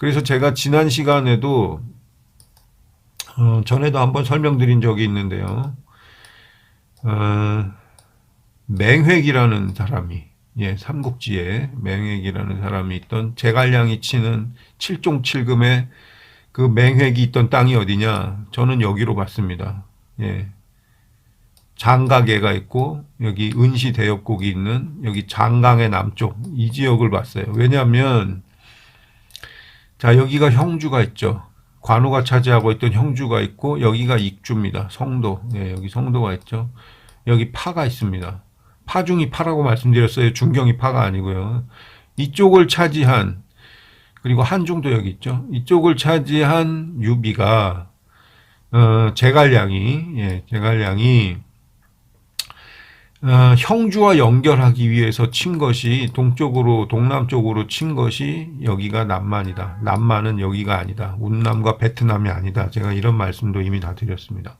그래서 제가 지난 시간에도 어, 전에도 한번 설명드린 적이 있는데요. 어, 맹획이라는 사람이 예, 삼국지에 맹획이라는 사람이 있던 제갈량이 치는 칠종칠금의 그 맹획이 있던 땅이 어디냐? 저는 여기로 봤습니다. 예. 장가계가 있고 여기 은시 대엽곡이 있는 여기 장강의 남쪽 이 지역을 봤어요. 왜냐하면 자 여기가 형주가 있죠. 관우가 차지하고 있던 형주가 있고 여기가 익주입니다. 성도 예, 여기 성도가 있죠. 여기 파가 있습니다. 파중이 파라고 말씀드렸어요. 중경이 파가 아니고요. 이쪽을 차지한 그리고 한중도 여기 있죠. 이쪽을 차지한 유비가 어, 제갈량이 예, 제갈량이 어, 형주와 연결하기 위해서 친 것이 동쪽으로 동남쪽으로 친 것이 여기가 남만이다. 남만은 여기가 아니다. 운남과 베트남이 아니다. 제가 이런 말씀도 이미 다 드렸습니다.